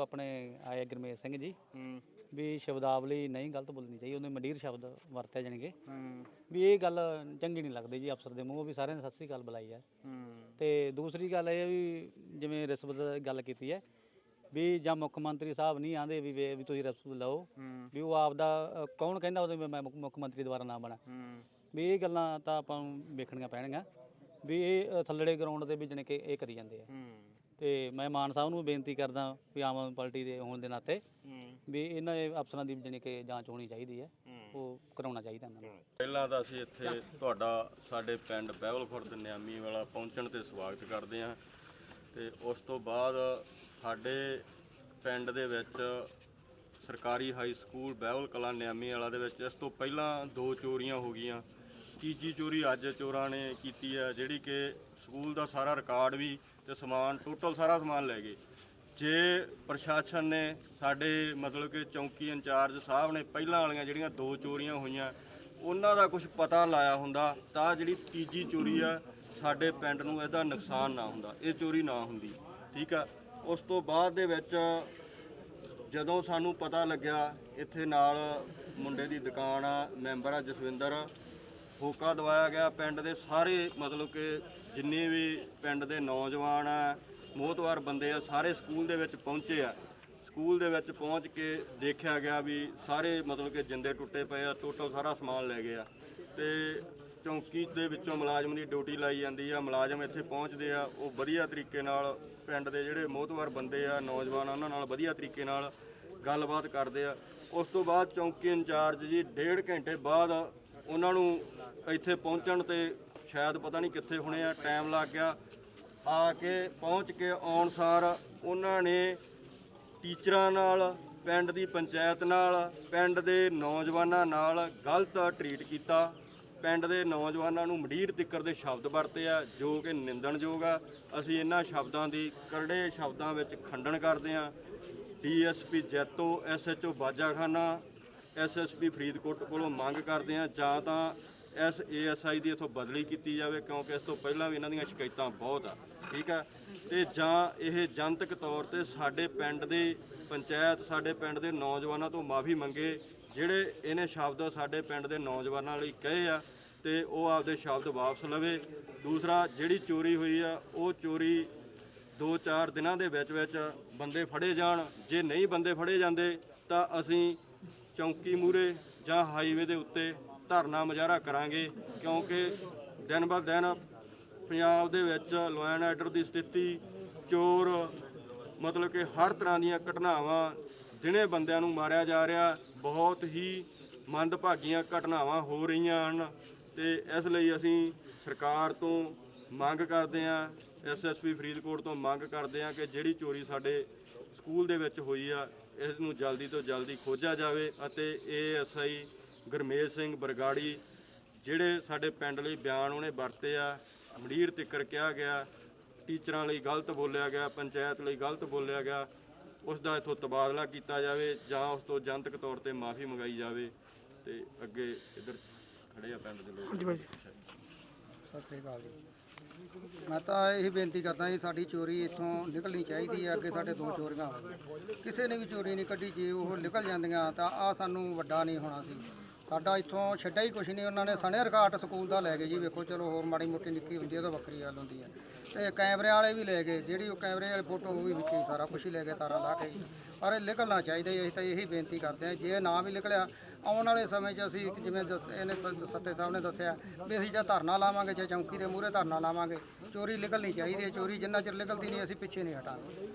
ਆਪਣੇ ਆਏ ਗੁਰਮੇਸ਼ ਸਿੰਘ ਜੀ ਹੂੰ। ਵੀ ਸ਼ਬਦਾਵਲੀ ਨਹੀਂ ਗਲਤ ਬੋਲਣੀ ਚਾਹੀਦੀ ਉਹਨੇ ਮੰਡੀਰ ਸ਼ਬਦ ਵਰਤਿਆ ਜਾਣਗੇ ਹੂੰ। ਵੀ ਇਹ ਗੱਲ ਚੰਗੀ ਨਹੀਂ ਲੱਗਦੀ ਜੀ ਅਫਸਰ ਦੇ ਮੂੰਹੋਂ ਵੀ ਸਾਰਿਆਂ ਨੇ ਸਤਿ ਸ੍ਰੀ ਅਕਾਲ ਬੁਲਾਈ ਹੈ। ਹੂੰ। ਤੇ ਦੂਸਰੀ ਗੱਲ ਇਹ ਵੀ ਜਿਵੇਂ ਰਿਸ਼ਵਤ ਦੀ ਗੱਲ ਕੀਤੀ ਹੈ ਵੀ ਜਾਂ ਮੁੱਖ ਮੰਤਰੀ ਸਾਹਿਬ ਨਹੀਂ ਆਂਦੇ ਵੀ ਵੇ- ਵੀ ਤੁਸੀਂ ਰਿਸ਼ਵਤ ਲਓ ਵੀ ਉਹ ਆਪਦਾ ਅ, ਕੌਣ ਕਹਿੰਦਾ ਉਹਦੇ ਵੀ ਮੈਂ ਮੁੱਖ- ਮੁੱਖ ਮੰਤਰੀ ਦੁਆਰਾ ਨਾ ਬਣਾ। ਵੀ ਇਹ ਗੱਲਾਂ ਤਾਂ ਆਪਾਂ ਨੂੰ ਵੇਖਣੀਆਂ ਪੈਣਗੀਆਂ ਵੀ ਇਹ ਅ, ਥੱਲੜੇ ਗਰਾਊਂਡ ਦੇ ਵਿੱਚ ਜਾਣੀ ਕਿ ਇਹ ਕਰੀ ਜਾਂਦੇ ਆ। ਤੇ ਮੈਂ ਮਾਨ ਸਾਹਿਬ ਨੂੰ ਬੇਨਤੀ ਕਰਦਾ ਵੀ ਆਮ ਆਦਮੀ ਪਾਰਟੀ ਦੇ ਹੋਣ ਦੇ ਨਾਤੇ ਵੀ ਇਹਨਾਂ ਦੇ ਅਫਸਰਾਂ ਦੀ ਜਾਣੀ ਕਿ ਜਾਂਚ ਹੋਣੀ ਚਾਹੀਦੀ ਹੈ। ਉਹ ਕਰਾਉਣਾ ਚਾਹੀਦਾ ਇਹਨਾਂ ਨੂੰ। ਪਹਿਲਾਂ ਤਾਂ ਅਸੀਂ ਇੱਥੇ ਤੁਹਾਡਾ ਸਾਡੇ ਪਿੰਡ ਬਹਿਵਲ ਖੁਰਦ ਨਿਆਮੀ ਵਾਲਾ ਪਹੁੰਚਣ ਤੇ ਸਵਾਗਤ ਕਰਦੇ ਹਾਂ ਤੇ ਉਸ ਤੋਂ ਬਾਅਦ ਸਾਡੇ ਪਿੰਡ ਦੇ ਵਿੱਚ ਸਰਕਾਰੀ ਹਾਈ ਸਕੂਲ ਬਹਿਵਲ ਕਲਾ ਨਿਆਮੀ ਵਾਲਾ ਦੇ ਵਿੱਚ ਇਸ ਤੋਂ ਪਹਿਲਾਂ ਦੋ ਚੋਰੀਆਂ ਹੋ ਗਈਆਂ। ਤੀਜੀ ਚੋਰੀ ਅੱਜ ਚੋਰਾਂ ਨੇ ਕੀਤੀ ਹੈ ਜਿਹੜੀ ਕਿ ਸਕੂਲ ਦਾ ਸਾਰਾ ਰਿਕਾਰਡ ਵੀ ਤੇ ਸਮਾਨ ਟੋਟਲ ਸਾਰਾ ਸਮਾਨ ਲੈ ਗਏ। ਜੇ ਪ੍ਰਸ਼ਾਸਨ ਨੇ ਸਾਡੇ ਮਤਲਬ ਕਿ ਚੌਂਕੀ ਇੰਚਾਰਜ ਸਾਹਿਬ ਨੇ ਪਹਿਲਾਂ ਵਾਲੀਆਂ ਜਿਹੜੀਆਂ ਦੋ ਚੋਰੀਆਂ ਹੋਈਆਂ, ਉਹਨਾਂ ਦਾ ਕੁਝ ਪਤਾ ਲਾਇਆ ਹੁੰਦਾ, ਤਾਂ ਜਿਹੜੀ ਤੀਜੀ ਚੋਰੀ ਆ, ਸਾਡੇ ਪਿੰਡ ਨੂੰ ਇਹਦਾ ਨੁਕਸਾਨ ਨਾ ਹੁੰਦਾ, ਇਹ ਚੋਰੀ ਨਾ ਹੁੰਦੀ, ਠੀਕ ਆ? ਉਸ ਤੋਂ ਬਾਅਦ ਦੇ ਵਿੱਚ ਜਦੋਂ ਸਾਨੂੰ ਪਤਾ ਲੱਗਿਆ, ਇੱਥੇ ਨਾਲ ਮੁੰਡੇ ਦੀ ਦੁਕਾਨ ਆ, ਮੈਂਬਰ ਆ ਜਸਵਿੰਦਰ, ਹੋਕਾ ਦਵਾਇਆ ਗਿਆ ਪਿੰਡ ਦੇ ਸਾਰੇ ਮਤਲਬ ਕਿ ਜਿੰਨੇ ਵੀ ਪਿੰਡ ਦੇ ਨੌਜਵਾਨ ਆ, ਮੋਹਤਵਾਰ ਬੰਦੇ ਆ, ਸਾਰੇ ਸਕੂਲ ਦੇ ਵਿੱਚ ਪਹੁੰਚੇ ਆ। ਸਕੂਲ ਦੇ ਵਿੱਚ ਪਹੁੰਚ ਕੇ ਦੇਖਿਆ ਗਿਆ ਵੀ ਸਾਰੇ ਮਤਲਬ ਕਿ ਜਿੰਦੇ ਟੁੱਟੇ ਪਏ ਆ, ਟੋਟਲ ਸਾਰਾ ਸਮਾਨ ਲੈ ਗਏ ਆ। ਤੇ ਚੌਂਕੀ ਦੇ ਵਿੱਚੋਂ ਮੁਲਾਜ਼ਮ ਦੀ ਡਿਊਟੀ ਲਾਈ ਜਾਂਦੀ ਆ। ਮੁਲਾਜ਼ਮ ਇੱਥੇ ਪਹੁੰਚਦੇ ਆ, ਉਹ ਵਧੀਆ ਤਰੀਕੇ ਨਾਲ ਪਿੰਡ ਦੇ ਜਿਹੜੇ ਮੋਹਤਵਾਰ ਬੰਦੇ ਆ, ਨੌਜਵਾਨ ਉਹਨਾਂ ਨਾਲ ਵਧੀਆ ਤਰੀਕੇ ਨਾਲ ਗੱਲਬਾਤ ਕਰਦੇ ਆ। ਉਸ ਤੋਂ ਬਾਅਦ ਚੌਂਕੀ ਇੰਚਾਰਜ ਜੀ, ਡੇਢ ਘੰਟੇ ਬਾਅਦ ਉਹਨਾਂ ਨੂੰ ਇੱਥੇ ਪਹੁੰਚਣ ਤੇ ਸ਼ਾਇਦ ਪਤਾ ਨਹੀਂ ਕਿੱਥੇ ਹੋਣੇ ਆ ਟਾਈਮ ਲੱਗ ਗਿਆ। ਆ ਕੇ ਪਹੁੰਚ ਕੇ ਆਉਣ ਸਾਰ ਉਹਨਾਂ ਨੇ ਟੀਚਰਾਂ ਨਾਲ, ਪਿੰਡ ਦੀ ਪੰਚਾਇਤ ਨਾਲ, ਪਿੰਡ ਦੇ ਨੌਜਵਾਨਾਂ ਨਾਲ ਗਲਤ ਟਰੀਟ ਕੀਤਾ। ਪਿੰਡ ਦੇ ਨੌਜਵਾਨਾਂ ਨੂੰ ਮਡੀਰ ਤਿੱਕਰ ਦੇ ਸ਼ਬਦ ਵਰਤੇ ਆ, ਜੋ ਕਿ ਨਿੰਦਣਯੋਗ ਆ। ਅਸੀਂ ਇਹਨਾਂ ਸ਼ਬਦਾਂ ਦੀ ਕਰੜੇ ਸ਼ਬਦਾਂ ਵਿੱਚ ਖੰਡਨ ਕਰਦੇ ਆ। DSP Jaito, SHO Bajakhana, SSP Faridkot ਕੋਲੋਂ ਮੰਗ ਕਰਦੇ ਆ, ਜਾਂ ਤਾਂ ਐਸ ਏਐਸਆਈ ਦੀ ਇਥੋਂ ਬਦਲੀ ਕੀਤੀ ਜਾਵੇ, ਕਿਉਂਕਿ ਇਸ ਤੋਂ ਪਹਿਲਾਂ ਵੀ ਇਹਨਾਂ ਦੀਆਂ ਸ਼ਿਕਾਇਤਾਂ ਬਹੁਤ ਆ, ਠੀਕ ਆ? ਤੇ ਜਾਂ ਇਹ ਜਨਤਕ ਤੌਰ ਤੇ ਸਾਡੇ ਪਿੰਡ ਦੇ ਪੰਚਾਇਤ, ਸਾਡੇ ਪਿੰਡ ਦੇ ਨੌਜਵਾਨਾਂ ਤੋਂ ਮਾਫੀ ਮੰਗੇ, ਜਿਹੜੇ ਇਹਨੇ ਸ਼ਬਦ ਸਾਡੇ ਪਿੰਡ ਦੇ ਨੌਜਵਾਨਾਂ ਲਈ ਕਹੇ ਆ, ਤੇ ਉਹ ਆਪਦੇ ਸ਼ਬਦ ਵਾਪਸ ਲਵੇ। ਦੂਸਰਾ, ਜਿਹੜੀ ਚੋਰੀ ਹੋਈ ਆ, ਉਹ ਚੋਰੀ ਦੋ ਚਾਰ ਦਿਨਾਂ ਦੇ ਵਿੱਚ ਵਿੱਚ ਬੰਦੇ ਫੜੇ ਜਾਣ। ਜੇ ਨਹੀਂ ਬੰਦੇ ਫੜੇ ਜਾਂਦੇ, ਤਾਂ ਅਸੀਂ ਚੌਂਕੀ ਮੂਰੇ ਜਾਂ ਹਾਈਵੇ ਦੇ ਉੱਤੇ ਧਰਨਾ ਮੁਜ਼ਾਹਰਾ ਕਰਾਂਗੇ, ਕਿਉਂਕਿ ਦਿਨ ਬਾ ਦਿਨ ਪੰਜਾਬ ਦੇ ਵਿੱਚ ਲੋਇਨ ਆਰਡਰ ਦੀ ਸਥਿਤੀ, ਚੋਰ, ਮਤਲਬ ਕਿ ਹਰ ਤਰ੍ਹਾਂ ਦੀਆਂ ਘਟਨਾਵਾਂ ਦਿਨੇ ਬੰਦਿਆਂ ਨੂੰ ਮਾਰਿਆ ਜਾ ਰਿਹਾ, ਬਹੁਤ ਹੀ ਮੰਦਭਾਗੀਆਂ ਘਟਨਾਵਾਂ ਹੋ ਰਹੀਆਂ ਹਨ ਤੇ ਇਸ ਲਈ ਅਸੀਂ ਸਰਕਾਰ ਤੋਂ ਮੰਗ ਕਰਦੇ ਹਾਂ ਐਸਐਸਪੀ ਫਰੀਦਕੋਟ ਤੋਂ ਮੰਗ ਕਰਦੇ ਹਾਂ ਕਿ ਜਿਹੜੀ ਚੋਰੀ ਸਾਡੇ ਸਕੂਲ ਦੇ ਵਿੱਚ ਹੋਈ ਆ, ਇਸ ਨੂੰ ਜਲਦੀ ਤੋਂ ਜਲਦੀ ਖੋਜਿਆ ਜਾਵੇ ਅਤੇ ਏਐਸਆਈ ਗੁਰਮੇਜ ਸਿੰਘ ਬਰਗਾੜੀ ਜਿਹੜੇ ਸਾਡੇ ਪਿੰਡ ਲਈ ਬਿਆਨ ਉਹਨੇ ਵਰਤੇ ਆ ਮੰਡੀਰ ਤਿੱਕਰ ਕਿਹਾ ਗਿਆ ਟੀਚਰਾਂ ਲਈ ਗਲਤ ਬੋਲਿਆ ਗਿਆ ਪੰਚਾਇਤ ਲਈ ਗਲਤ ਬੋਲਿਆ ਗਿਆ ਉਸ ਦਾ ਇਥੋਂ ਤਬਾਦਲਾ ਕੀਤਾ ਜਾਵੇ ਜਾਂ ਉਸ ਤੋਂ ਜਨਤਕ ਤੌਰ ਤੇ ਮਾਫੀ ਮੰਗਾਈ ਜਾਵੇ ਤੇ ਅੱਗੇ ਇੱਧਰ ਖੜੇ ਆ ਪਿੰਡ ਦੇ ਲੋਕ। ਹਾਂਜੀ ਭਾਈ ਸਤਿ ਸ੍ਰੀ ਅਕਾਲ ਜੀ। ਮੈਂ ਤਾਂ ਇਹ ਬੇਨਤੀ ਕਰਦਾ ਜੀ ਸਾਡੀ ਚੋਰੀ ਇੱਥੋਂ ਨਿਕਲਣੀ ਚਾਹੀਦੀ ਹੈ ਅੱਗੇ ਸਾਡੇ ਦੋ ਚੋਰੀਆਂ ਕਿਸੇ ਨੇ ਵੀ ਚੋਰੀ ਨਹੀਂ ਕੱਢੀ ਜੇ ਉਹ ਨਿਕਲ ਜਾਂਦੀਆਂ ਤਾਂ ਆ ਸਾਨੂੰ ਵੱਡਾ ਨਹੀਂ ਹੋਣਾ ਸੀ। ਸਾਡਾ ਇੱਥੋਂ ਛੱਡਿਆ ਹੀ ਕੁਛ ਨਹੀਂ ਉਹਨਾਂ ਨੇ ਸਣੇ ਰਿਕਾਰਡ ਸਕੂਲ ਦਾ ਲੈ ਗਏ ਜੀ ਵੇਖੋ ਚਲੋ ਹੋਰ ਮਾੜੀ ਮੋਟੀ ਨਿੱਕੀ ਹੁੰਦੀ ਹੈ ਤਾਂ ਵੱਖਰੀ ਗੱਲ ਹੁੰਦੀ ਹੈ ਤੇ ਕੈਮਰੇ ਵਾਲੇ ਵੀ ਲੈ ਗਏ ਜਿਹੜੀ ਉਹ ਕੈਮਰੇ ਵਾਲੀ ਫੋਟੋ ਉਹ ਵੀ ਵਿੱਚ ਹੀ ਸਾਰਾ ਕੁਝ ਹੀ ਲੈ ਗਏ ਤਾਰਾਂ ਲਾ ਕੇ ਜੀ। ਪਰ ਇਹ ਨਿਕਲਣਾ ਚਾਹੀਦਾ ਜੀ, ਅਸੀਂ ਤਾਂ ਇਹੀ ਬੇਨਤੀ ਕਰਦੇ ਹਾਂ ਜੇ ਨਾ ਵੀ ਨਿਕਲਿਆ ਆਉਣ ਵਾਲੇ ਸਮੇਂ 'ਚ ਅਸੀਂ ਜਿਵੇਂ ਦੱਸ- ਇਹਨੇ ਸ- ਸੱਤੇ ਸਾਹਿਬ ਨੇ ਦੱਸਿਆ ਵੀ ਅਸੀਂ ਜਾਂ ਧਰਨਾ ਲਾਵਾਂਗੇ ਜਾਂ ਚੌਂਕੀ ਦੇ ਮੂਹਰੇ ਧਰਨਾ ਲਾਵਾਂਗੇ ਚੋਰੀ ਨਿਕਲਣੀ ਚਾਹੀਦੀ ਹੈ ਚੋਰੀ ਜਿੰਨਾ ਚਿਰ ਨਿਕਲਦੀ ਨਹੀਂ ਅਸੀਂ ਪਿੱਛੇ ਨਹੀਂ ਹਟਾਂਗੇ